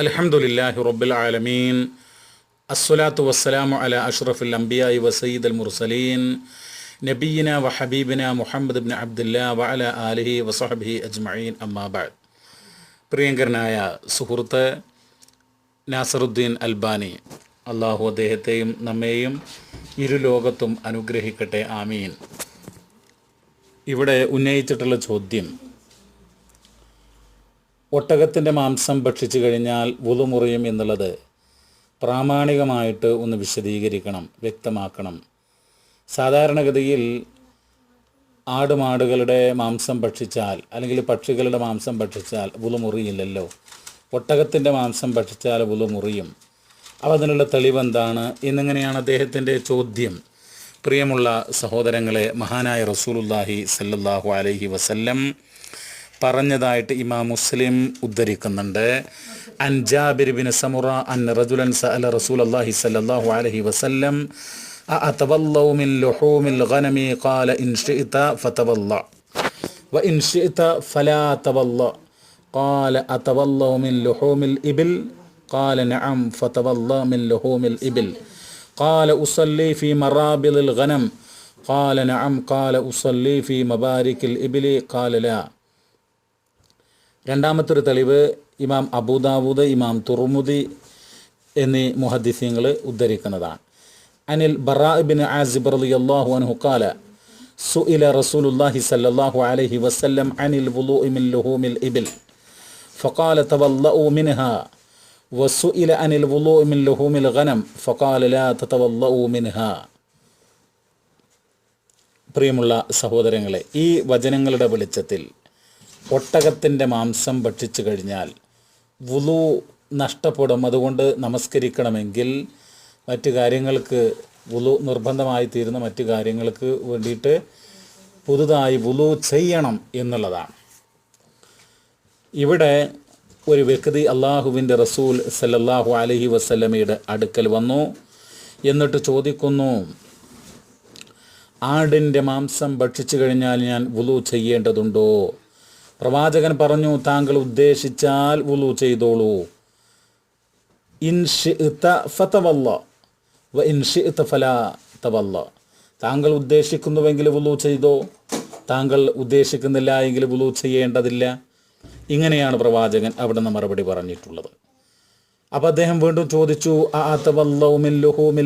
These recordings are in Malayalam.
അൽഹംദുലില്ലാഹി റബ്ബിൽ ആലമീൻ. അസ്സലാത്തു വസ്സലാമു അല അഷ്റഫുൽ അംബിയായി വസീദ് അൽ മുർസലീൻ. നബീന വ ഹബീബിന മുഹമ്മദ് ബിൻ അബ്ദുല്ല വ അല ആലിഹി വസഹബി അജ്മഈൻ. അമ്മാബാദ് പ്രിയങ്കരനായ സുഹൃത്ത് നാസറുദ്ദീൻ അൽബാനി അള്ളാഹു അദ്ദേഹത്തെയും നമ്മെയും ഇരു ലോകത്തും അനുഗ്രഹിക്കട്ടെ ആമീൻ. ഇവിടെ ഉന്നയിച്ചിട്ടുള്ള ചോദ്യം ഒട്ടകത്തിന്റെ മാംസം ഭക്ഷിച്ചു കഴിഞ്ഞാൽ വുളുമുറിയും എന്നുള്ളത് പ്രാമാണികമായിട്ട് ഒന്ന് വിശദീകരിക്കണം വ്യക്തമാക്കണം. സാധാരണഗതിയിൽ ആടുമാടുകളുടെ മാംസം ഭക്ഷിച്ചാൽ അല്ലെങ്കിൽ പക്ഷികളുടെ മാംസം ഭക്ഷിച്ചാൽ വുളുമുറിയില്ലല്ലോ ഒട്ടകത്തിന്റെ മാംസം ഭക്ഷിച്ചാൽ വുളുമുറിയും അപ്പോൾ അതിനുള്ള തെളിവെന്താണ് എന്നിങ്ങനെയാണ് അദ്ദേഹത്തിന്റെ ചോദ്യം? പ്രിയമുള്ള സഹോദരങ്ങളെ മഹാനായ റസൂലുല്ലാഹി സല്ലല്ലാഹു അലൈഹി വസല്ലം പറഞ്ഞതായിട്ട് ഇമാം മുസ്ലിം ഉദ്ധരിക്കുന്നുണ്ട് അൻ ജാബിർ ബിൻ സമുറ അൻ റജുലൻ സഅല റസൂലല്ലാഹി സല്ലല്ലാഹു അലൈഹി വസല്ലം أأتبلو من لحوم الغنم قال إن شئت فتبلع وإن شئت فلا تبلع قال أتبلو من لحوم الإبل قال نعم فتبلى من لحوم الإبل قال أصلي في مرابض الغنم قال نعم قال أصلي في مبارك الإبل قال لا രണ്ടാമത്തെ ഒരു തെളിവ് ഇമാം അബൂദാവൂദ് ഇമാം തുർമുദി എന്നീ മുഹദ്ദിസ്യങ്ങൾ ഉദ്ധരിക്കുന്നതാണ് അനിൽ ബറാബിൻ ആസിബ് റളിയല്ലാഹു അൻഹു ഖാല സുഇല റസൂലുള്ളാഹി സ്വല്ലല്ലാഹു അലൈഹി വസല്ലം അനിൽ വുളൂഇ മിൻ ലുഹൂമിൽ ഇബിൽ فقال تولؤوا منها وسئل عن الوضوء من لحوم الغنم فقال لا تتولؤوا منها പ്രിയമുള്ള സഹോദരങ്ങളെ ഈ വചനങ്ങളുടെ വെളിച്ചത്തിൽ ഒട്ടകത്തിന്റെ മാംസം ഭക്ഷിച്ചു കഴിഞ്ഞാൽ വുളു നഷ്ടപ്പെടും. അതുകൊണ്ട് നമസ്കരിക്കണമെങ്കിൽ മറ്റു കാര്യങ്ങൾക്ക് വുളു നിർബന്ധമായി തീരുന്ന മറ്റു കാര്യങ്ങൾക്ക് വേണ്ടിയിട്ട് പുതുതായി വുളു ചെയ്യണം എന്നുള്ളതാണ്. ഇവിടെ ഒരു വ്യക്തി അള്ളാഹുവിന്റെ റസൂൽ സല്ലല്ലാഹു അലഹി വസ്ലമയുടെ അടുക്കൽ വന്നു. എന്നിട്ട് ചോദിക്കുന്നു ആടിന്റെ മാംസം ഭക്ഷിച്ചു കഴിഞ്ഞാൽ ഞാൻ വുളു ചെയ്യേണ്ടതുണ്ടോ? പ്രവാചകൻ പറഞ്ഞു താങ്കൾ ഉദ്ദേശിച്ചാൽ വുളു ചെയ്തോളൂ. ഫല താങ്കൾ ഉദ്ദേശിക്കുന്നുവെങ്കിൽ വുളു ചെയ്തോ. താങ്കൾ ഉദ്ദേശിക്കുന്നില്ല എങ്കിൽ വുളു ചെയ്യേണ്ടതില്ല. ഇങ്ങനെയാണ് പ്രവാചകൻ അവിടെ നിന്ന് മറുപടി പറഞ്ഞിട്ടുള്ളത്. അപ്പോൾ അദ്ദേഹം വീണ്ടും ചോദിച്ചു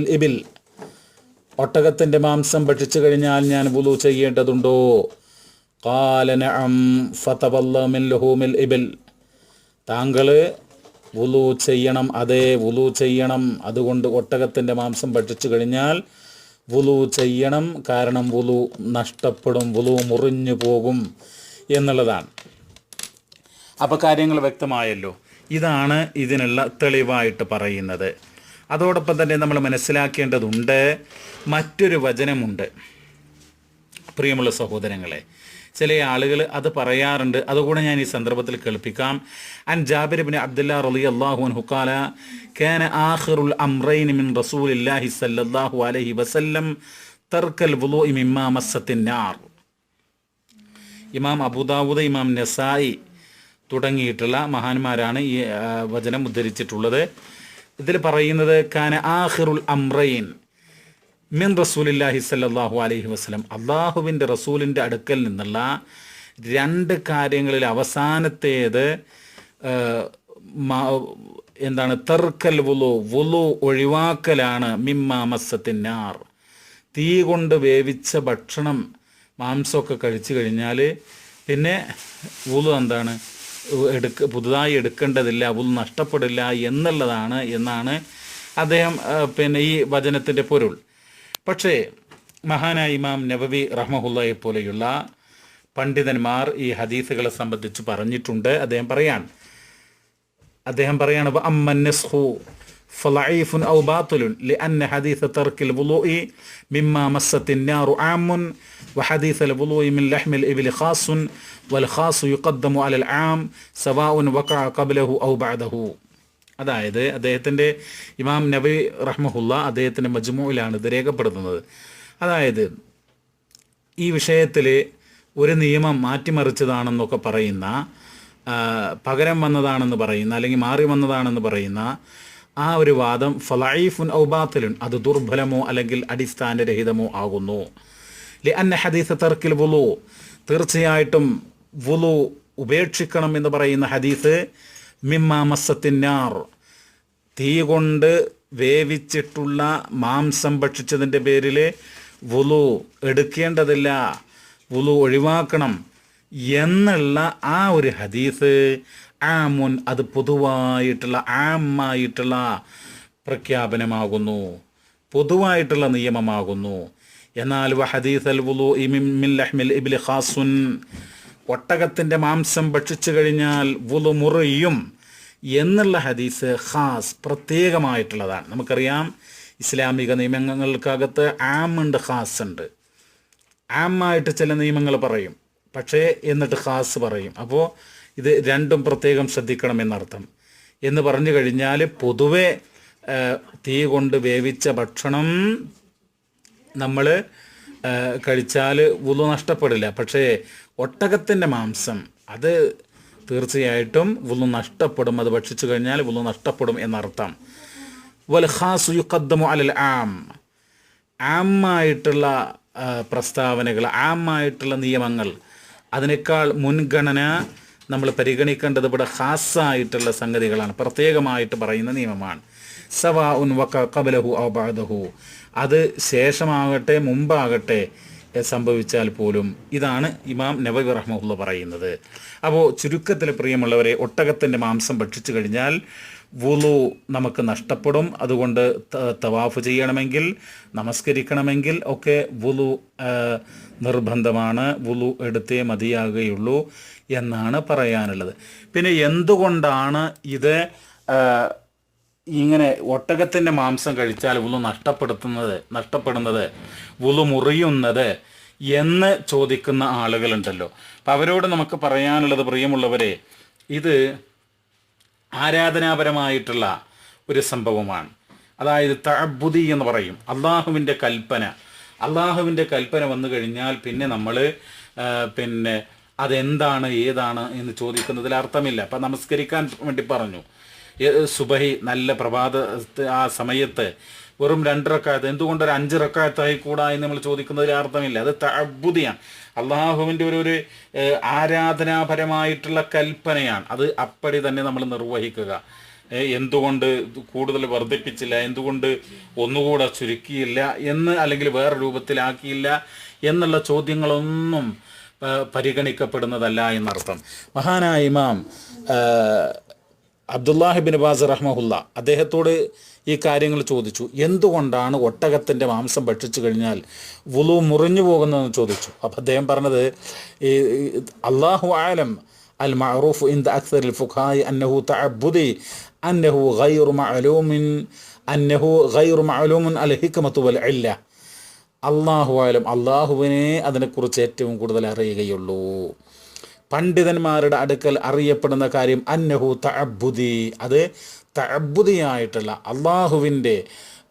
ഇബിൽ. ഒട്ടകത്തിന്റെ മാംസം ഭക്ഷിച്ചു കഴിഞ്ഞാൽ ഞാൻ വുളു ചെയ്യേണ്ടതുണ്ടോ? താങ്കൾ വുലു ചെയ്യണം അതേ വുലു ചെയ്യണം. അതുകൊണ്ട് ഒട്ടകത്തിന്റെ മാംസം ഭക്ഷിച്ചു കഴിഞ്ഞാൽ വുലു ചെയ്യണം. കാരണം വുലു നഷ്ടപ്പെടും വുലു മുറിഞ്ഞു പോകും എന്നുള്ളതാണ്. അപ്പോൾ കാര്യങ്ങൾ വ്യക്തമായല്ലോ. ഇതാണ് ഇതിനുള്ള തെളിവായിട്ട് പറയുന്നത്. അതോടൊപ്പം തന്നെ നമ്മൾ മനസ്സിലാക്കേണ്ടതുണ്ട് മറ്റൊരു വചനമുണ്ട്. പ്രിയമുള്ള സഹോദരങ്ങളെ ചില ആളുകൾ അത് പറയാറുണ്ട്. അതുകൂടെ ഞാൻ ഈ സന്ദർഭത്തിൽ കേൾപ്പിക്കാം. അൻ ജാബിർ ബിൻ അബ്ദുല്ല റളി അള്ളാഹു ഹുക്കാല കാന ആഖിറുൽ അംറൈൻ മിൻ റസൂലില്ലാഹി സല്ലല്ലാഹു അലൈഹി വസല്ലം തർക്കൽ വുളൂഇ മിമ്മാ മസ്സത്തിൻ ഇമാം അബൂദാവൂദ് ഇമാം നസായി തുടങ്ങിയിട്ടുള്ള മഹാന്മാരാണ് ഈ വചനം ഉദ്ധരിച്ചിട്ടുള്ളത്. ഇതിൽ പറയുന്നത് കാന ആഹിറുൽ അംറൈൻ മിൻ റസൂലില്ലാഹി സല്ലാഹു അലൈഹി വസ്ലം അള്ളാഹുവിന്റെ റസൂലിന്റെ അടുക്കൽ നിന്നുള്ള രണ്ട് കാര്യങ്ങളിൽ അവസാനത്തേത് എന്താണ് തെർക്കൽ വുളു വുളു ഒഴിവാക്കലാണ് മിമ്മാമസത്തിൻ ആർ തീ കൊണ്ട് വേവിച്ച ഭക്ഷണം മാംസമൊക്കെ കഴിച്ചു കഴിഞ്ഞാൽ പിന്നെ വുളു എന്താണ് എടുക്ക പുതുതായി എടുക്കേണ്ടതില്ല വുളു നഷ്ടപ്പെടില്ല എന്നുള്ളതാണ് എന്നാണ് അദ്ദേഹം പിന്നെ ഈ വചനത്തിന്റെ പൊരുൾ. പക്ഷേ മഹാനായ ഇമാം നബവി റഹ്മഹുല്ലയെ പോലെയുള്ള പണ്ഡിതന്മാർ ഈ ഹദീസുകളെ സംബന്ധിച്ച് പറഞ്ഞിട്ടുണ്ട് അദ്ദേഹം പറയാൻ അദ്ദേഹം പറയാണ് അമ്മന്നസ്ഹു فضعيف أو باطل لأن حديث ترك الوضوء مما مست النار عام وحديث الوضوء من لحم الإبل خاص والخاص يقدم على العام سواء وقع قبله أو بعده അതായത് അദ്ദേഹത്തിന്റെ ഇമാം നബി റഹ്മഹുല്ല അദ്ദേഹത്തിന്റെ മജ്മുയിലാണ് ഇത് രേഖപ്പെടുത്തുന്നത്. അതായത് ഈ വിഷയത്തിൽ ഒരു നിയമം മാറ്റിമറിച്ചതാണെന്നൊക്കെ പറയുന്ന പകരം വന്നതാണെന്ന് പറയുന്ന അല്ലെങ്കിൽ മാറി വന്നതാണെന്ന് പറയുന്ന ആ ഒരു വാദം ഫലൈഫുൻ ഔബാത്തിലുൻ അത് ദുർബലമോ അല്ലെങ്കിൽ അടിസ്ഥാനരഹിതമോ ആകുന്നു. ലി അന്ന ഹദീസ് തർക്കിൽ വുലു തീർച്ചയായിട്ടും വുലു ഉപേക്ഷിക്കണം എന്ന് പറയുന്ന ഹദീസ് മിമ്മ മസ്സത്തിന്നാർ തീ കൊണ്ട് വേവിച്ചിട്ടുള്ള മാംസം ഭക്ഷിച്ചതിന്റെ പേരിൽ വുളു എടുക്കേണ്ടതില്ല. വുളു ഒഴിവാക്കണം എന്നുള്ള ആ ഒരു ഹദീസ് ആമുൻ അത് പൊതുവായിട്ടുള്ള ആമായിട്ടുള്ള പ്രഖ്യാപനമാകുന്നു. പൊതുവായിട്ടുള്ള നിയമമാകുന്നു. എന്നാൽ വഹദീസ് അൽ വുളു ഇമിൻ ലഹ്മിൽ ഇബിൽ ഖാസുൻ ഒട്ടകത്തിന്റെ മാംസം ഭക്ഷിച്ചു കഴിഞ്ഞാൽ വുളു മുറിയും എന്നുള്ള ഹദീസ് ഖാസ് പ്രത്യേകമായിട്ടുള്ളതാണ്. നമുക്കറിയാം ഇസ്ലാമിക നിയമങ്ങൾക്കകത്ത് ഉണ്ട് ഖാസ് ഉണ്ട്. ആമായിട്ട് ചില നിയമങ്ങൾ പറയും. പക്ഷേ എന്നിട്ട് ഖാസ് പറയും. അപ്പോൾ ഇത് രണ്ടും പ്രത്യേകം ശ്രദ്ധിക്കണം എന്നർത്ഥം എന്ന് പറഞ്ഞു കഴിഞ്ഞാൽ പൊതുവെ തീ കൊണ്ട് വേവിച്ച ഭക്ഷണം നമ്മൾ കഴിച്ചാൽ വുളു നഷ്ടപ്പെടില്ല. പക്ഷേ ഒട്ടകത്തിന്റെ മാംസം അത് തീർച്ചയായിട്ടും വുളു നഷ്ടപ്പെടും. അത് ഭക്ഷിച്ചു കഴിഞ്ഞാൽ വുളു നഷ്ടപ്പെടും എന്നർത്ഥം. വൽ ഖാസു യുഖദ്ദമു അലൽ ആം. ആമായിട്ടുള്ള പ്രസ്താവനകൾ ആമായിട്ടുള്ള നിയമങ്ങൾ അതിനേക്കാൾ മുൻഗണന നമ്മൾ പരിഗണിക്കേണ്ടത് ഇവിടെ ഹാസായിട്ടുള്ള സംഗതികളാണ്. പ്രത്യേകമായിട്ട് പറയുന്ന നിയമമാണ്. സവാ ഉൻ വക്ക കബലഹു അബാദഹു അത് ശേഷമാകട്ടെ മുമ്പാകട്ടെ സംഭവിച്ചാൽ പോലും ഇതാണ് ഇമാം നബവി റഹ്മുള്ള പറയുന്നത്. അപ്പോൾ ചുരുക്കത്തിൽ പ്രിയമുള്ളവരെ ഒട്ടകത്തിന്റെ മാംസം ഭക്ഷിച്ചു കഴിഞ്ഞാൽ വുളു നമുക്ക് നഷ്ടപ്പെടും. അതുകൊണ്ട് തവാഫ് ചെയ്യണമെങ്കിൽ നമസ്കരിക്കണമെങ്കിൽ ഒക്കെ വുളു നിർബന്ധമാണ്. വുളു എടുത്തേ മതിയാകുകയുള്ളൂ എന്നാണ് പറയാനുള്ളത്. പിന്നെ എന്തുകൊണ്ടാണ് ഇത് ഇങ്ങനെ ഒട്ടകത്തിന്റെ മാംസം കഴിച്ചാൽ വുളു നഷ്ടപ്പെടുത്തുന്നത് നഷ്ടപ്പെടുന്നത് വുളു മുറിയുന്നത് എന്ന് ചോദിക്കുന്ന ആളുകളുണ്ടല്ലോ. അപ്പം അവരോട് നമുക്ക് പറയാനുള്ളത് പ്രിയമുള്ളവരെ ഇത് ആരാധനാപരമായിട്ടുള്ള ഒരു സംഭവമാണ്. അതായത് തഅബുദി എന്ന് പറയും അള്ളാഹുവിന്റെ കൽപ്പന. അള്ളാഹുവിന്റെ കൽപ്പന വന്നു കഴിഞ്ഞാൽ പിന്നെ നമ്മൾ പിന്നെ അതെന്താണ് ഏതാണ് എന്ന് ചോദിക്കുന്നതിൽ അർത്ഥമില്ല. അപ്പം നമസ്കരിക്കാൻ വേണ്ടി പറഞ്ഞു. സുബഹി നല്ല പ്രഭാത ആ സമയത്ത് വെറും രണ്ട് റക്കായത്ത് എന്തുകൊണ്ട് ഒരു അഞ്ച് റക്കായത്തായി കൂടാ എന്ന് നമ്മൾ ചോദിക്കുന്നതിൽ അർത്ഥമില്ല. അത് തഅബുദിയാണ്. അള്ളാഹുവിന്റെ ഒരു ഒരു ആരാധനാപരമായിട്ടുള്ള കൽപ്പനയാണ്. അത് അപ്പടി തന്നെ നമ്മൾ നിർവഹിക്കുക. എന്തുകൊണ്ട് കൂടുതൽ വർദ്ധിപ്പിച്ചില്ല എന്തുകൊണ്ട് ഒന്നുകൂടെ ചുരുക്കിയില്ല എന്ന് അല്ലെങ്കിൽ വേറെ രൂപത്തിലാക്കിയില്ല എന്നുള്ള ചോദ്യങ്ങളൊന്നും പരിഗണിക്കപ്പെടുന്നതല്ല എന്നർത്ഥം. മഹാനായ ഇമാം അബ്ദുല്ലാഹിബിൻ ബാസ് റഹ്മഹുല്ല അദ്ദേഹത്തോട് ഈ കാര്യങ്ങൾ ചോദിച്ചു. എന്തുകൊണ്ടാണ് ഒട്ടകത്തിന്റെ മാംസം ഭക്ഷിച്ചു കഴിഞ്ഞാൽ വുളു മുറിഞ്ഞു പോകുന്നതെന്ന് ചോദിച്ചു. അപ്പം അദ്ദേഹം പറഞ്ഞത് ഈ അള്ളാഹു ആലം അൽ മഅറൂഫ് ഇൻ ദ അക്സർ ഫുഖായി അന്നഹു തഅബ്ബുദി അന്നഹു ഗൈറു മഅലൂമിൻ അന്നഹു ഗൈറു മഅലൂമുൻ അൽ ഹിക്മത്തു വൽ ഇല്ല. അള്ളാഹു ആലം അള്ളാഹുവിനെ അതിനെക്കുറിച്ച് ഏറ്റവും കൂടുതൽ അറിയുകയുള്ളൂ. പണ്ഡിതന്മാരുടെ അടുക്കൽ അറിയപ്പെടുന്ന കാര്യം അന്നഹു തഅബുദി അത് തഅബുദിയായിട്ടുള്ള അള്ളാഹുവിന്റെ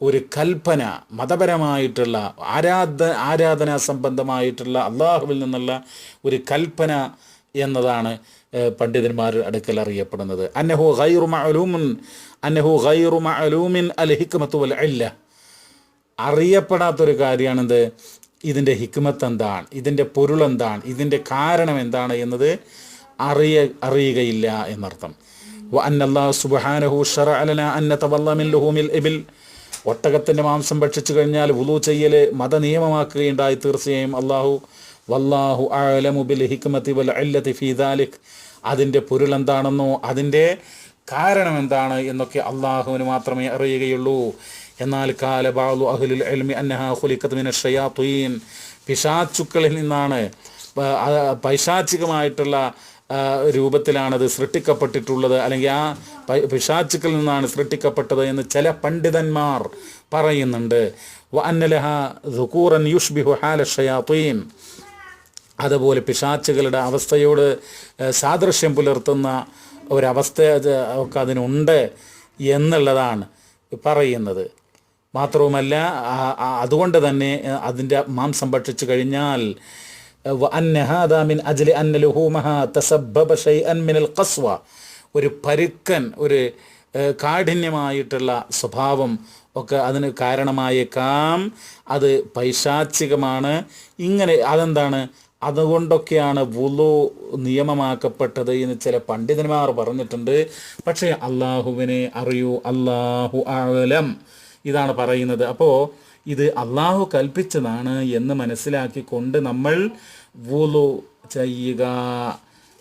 ഒരു കൽപ്പന മതപരമായിട്ടുള്ള ആരാധ ആരാധനാ സംബന്ധമായിട്ടുള്ള അള്ളാഹുവിൽ നിന്നുള്ള ഒരു കൽപ്പന എന്നതാണ് പണ്ഡിതന്മാർ അടുക്കൽ അറിയപ്പെടുന്നത്. അന്നഹു ഖൈറു മഅലൂമുൻ അന്നഹു ഖൈറു മഅലൂമിൻ അൽ ഹിക്മത്തു വൽ ഇല്ല. അറിയപ്പെടാത്തൊരു കാര്യമാണെന്ത് ഇതിന്റെ ഹിക്മത്ത് എന്താണ് ഇതിന്റെ പൊരുൾ എന്താണ് ഇതിന്റെ കാരണം എന്താണ് എന്നത് അറിയ അറിയുകയില്ല എന്നർത്ഥം. വ അന്നല്ലാഹു സുബ്ഹാനഹു ശറഅ ലനാ അന്ന തവല്ല മിൻ ലുഹൂമിൽ ഇബിൽ. ഒട്ടകത്തിന്റെ മാംസം ഭക്ഷിച്ചു കഴിഞ്ഞാൽ വുളു ചെയ്യൽ മത നിയമമാക്കുകയുണ്ടായി തീർച്ചയായും അള്ളാഹു വല്ലാഹു അലമു ബിൽ ഹിക്മത്തി വൽ ഇല്ലത്തി ഫീ ദാലിക്. അതിന്റെ പൊരുൾ എന്താണെന്നോ അതിന്റെ കാരണം എന്താണ് എന്നൊക്കെ അള്ളാഹുവിന് മാത്രമേ അറിയുകയുള്ളൂ. എന്നാൽ കാല ബാലു അഹ്ലുൽ ഇൽമി അന്നഹ ഖുലിഖത് മിന ഷയാത്തീൻ. പിശാച്ചുക്കളിൽ നിന്നാണ് പൈശാചികമായിട്ടുള്ള രൂപത്തിലാണത് സൃഷ്ടിക്കപ്പെട്ടിട്ടുള്ളത്. അല്ലെങ്കിൽ ആ പിശാച്ചുക്കളിൽ നിന്നാണ് സൃഷ്ടിക്കപ്പെട്ടത് എന്ന് ചില പണ്ഡിതന്മാർ പറയുന്നുണ്ട്. അന്നലഹ ദുക്കൂറൻ യുഷ്ബിഹു ഹാല ഷയാത്തീൻ. അതുപോലെ പിശാച്ചുകളുടെ അവസ്ഥയോട് സാദൃശ്യം പുലർത്തുന്ന ഒരവസ്ഥ ഒക്കെ അതിനുണ്ട് എന്നുള്ളതാണ് പറയുന്നത്. മാത്രവുമല്ല അതുകൊണ്ട് തന്നെ അതിന്റെ മാംസം ഭക്ഷിച്ചു കഴിഞ്ഞാൽ ഒരു പരുക്കൻ ഒരു കാഠിന്യമായിട്ടുള്ള സ്വഭാവം ഒക്കെ അതിന് കാരണമായേക്കാം. അത് പൈശാചികമാണ്. ഇങ്ങനെ അതെന്താണ്? അതുകൊണ്ടൊക്കെയാണ് വുളു നിയമമാക്കപ്പെട്ടത് എന്ന് ചില പണ്ഡിതന്മാർ പറഞ്ഞിട്ടുണ്ട്. പക്ഷേ അള്ളാഹുവിനെ അറിയൂ അള്ളാഹു ആലം ഇതാണ് പറയുന്നത്. അപ്പോൾ ഇത് അള്ളാഹു കൽപ്പിച്ചതാണ് എന്ന് മനസ്സിലാക്കിക്കൊണ്ട് നമ്മൾ വുലു ചെയ്യുക.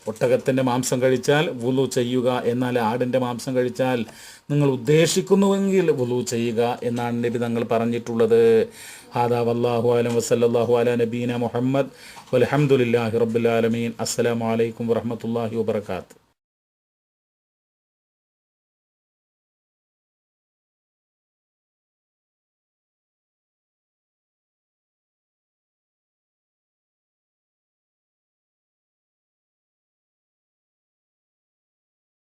ഒട്ടകത്തിന്റെ മാംസം കഴിച്ചാൽ വുലു ചെയ്യുക എന്നാൽ ആടിന്റെ മാംസം കഴിച്ചാൽ നിങ്ങൾ ഉദ്ദേശിക്കുന്നുവെങ്കിൽ വുലു ചെയ്യുക എന്നാണ് നബി തങ്ങൾ പറഞ്ഞിട്ടുള്ളത്. ഹാദാ വല്ലാഹു അലം വസല്ലാഹു അല നബീന മുഹമ്മദ്. വലഹമുല്ലാഹി റബുലാലമീൻ അസ്സലാമലൈക്കും വറഹമത്തല്ലാഹി വാബർക്കാത്ത്